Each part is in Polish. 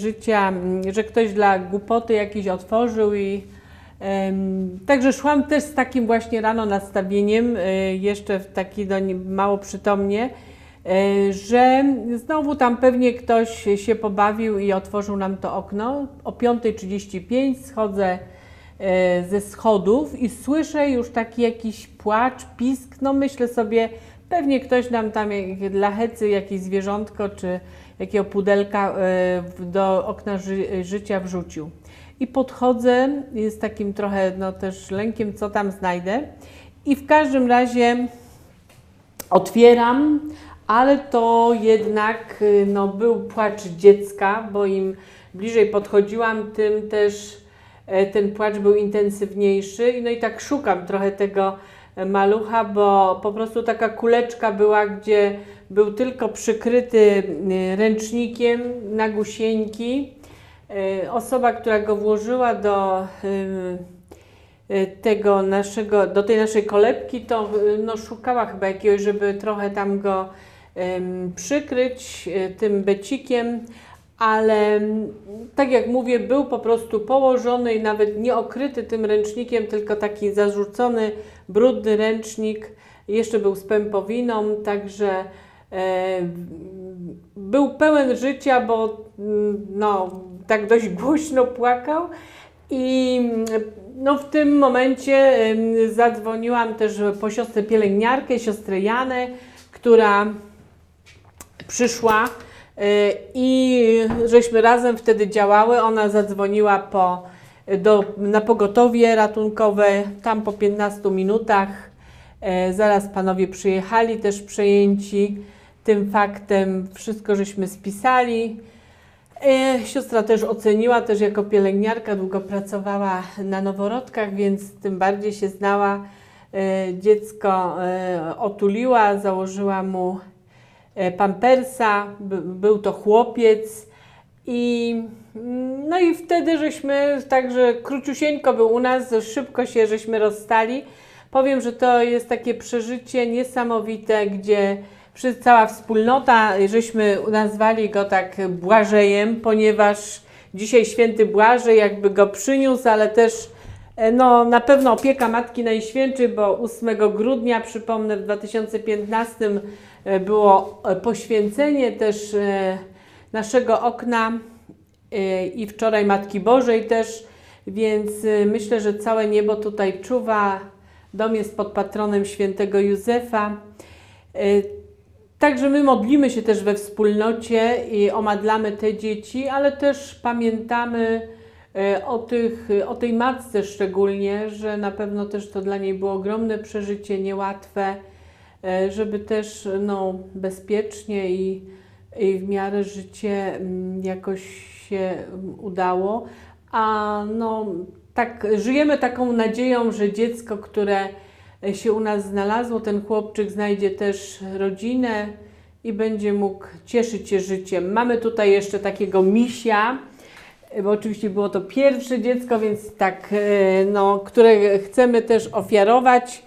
życia, mm, że ktoś dla głupoty jakiś otworzył i także szłam też z takim właśnie rano nastawieniem, e, jeszcze taki do mało przytomnie, e, że znowu tam pewnie ktoś się pobawił i otworzył nam to okno. O 5.35 schodzę e, ze schodów i słyszę już taki jakiś płacz, pisk. No myślę sobie, pewnie ktoś nam tam dla hecy jakieś zwierzątko czy jakiego pudelka e, do okna ży, życia wrzucił. I podchodzę z takim trochę no też lękiem, co tam znajdę. I w każdym razie otwieram, ale to jednak y, no, był płacz dziecka, bo im bliżej podchodziłam, tym też e, ten płacz był intensywniejszy. No i tak szukam trochę tego malucha, bo po prostu taka kuleczka była, gdzie był tylko przykryty y, ręcznikiem na gusieńki. E, Osoba, która go włożyła do y, y, tego naszego, do tej naszej kolebki, to y, no, szukała chyba jakiegoś, żeby trochę tam go przykryć y, tym becikiem, ale mm, tak jak mówię, był po prostu położony i nawet nie okryty tym ręcznikiem, tylko taki zarzucony, brudny ręcznik. Jeszcze był z pępowiną, także e, był pełen życia, bo mm, no, tak dość głośno płakał. I mm, no, w tym momencie zadzwoniłam też po siostrę pielęgniarkę, siostrę Janę, która przyszła i żeśmy razem wtedy działały. Ona zadzwoniła po, do, na pogotowie ratunkowe, tam po 15 minutach. E, Zaraz panowie przyjechali, też przejęci tym faktem. Wszystko żeśmy spisali. E, Siostra też oceniła, też jako pielęgniarka długo pracowała na noworodkach, więc tym bardziej się znała. E, Dziecko otuliła, założyła mu pampersa, by, był to chłopiec i mm, no i wtedy żeśmy, także króciusieńko był u nas, szybko się żeśmy rozstali. Powiem, że to jest takie przeżycie niesamowite, gdzie cała wspólnota, żeśmy nazwali go tak Błażejem, ponieważ dzisiaj święty Błażej jakby go przyniósł, ale też e, no, na pewno opieka Matki Najświętszej, bo 8 grudnia, przypomnę, w 2015 e, było e, poświęcenie też e, naszego okna e, i wczoraj Matki Bożej też, więc e, myślę, że całe niebo tutaj czuwa. Dom jest pod patronem świętego Józefa. E, Także my modlimy się też we wspólnocie i omadlamy te dzieci, ale też pamiętamy e, o, tych, o tej matce szczególnie, że na pewno też to dla niej było ogromne przeżycie, niełatwe, e, żeby też no, bezpiecznie i, i w miarę życie mm, jakoś się mm, udało. A no, tak, żyjemy taką nadzieją, że dziecko, które się u nas znalazło, ten chłopczyk znajdzie też rodzinę i będzie mógł cieszyć się życiem. Mamy tutaj jeszcze takiego misia, bo oczywiście było to pierwsze dziecko, więc tak, e, no, które chcemy też ofiarować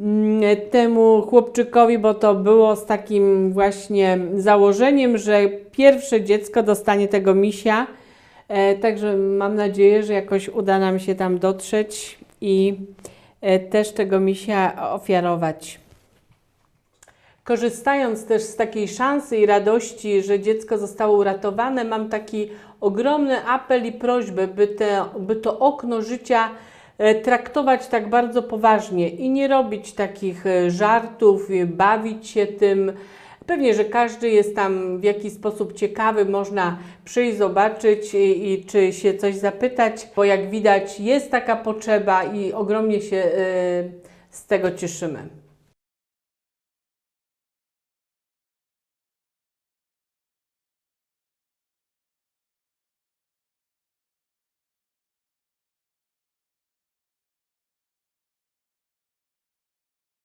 mm, temu chłopczykowi, bo to było z takim właśnie założeniem, że pierwsze dziecko dostanie tego misia. E, Także mam nadzieję, że jakoś uda nam się tam dotrzeć i e, też tego misia ofiarować. Korzystając też z takiej szansy i radości, że dziecko zostało uratowane, mam taki ogromny apel i prośbę, by, te, by to okno życia e, traktować tak bardzo poważnie i nie robić takich e, żartów, i bawić się tym. Pewnie, że każdy jest tam w jakiś sposób ciekawy, można przyjść, zobaczyć i, i czy się coś zapytać, bo jak widać jest taka potrzeba i ogromnie się e, z tego cieszymy.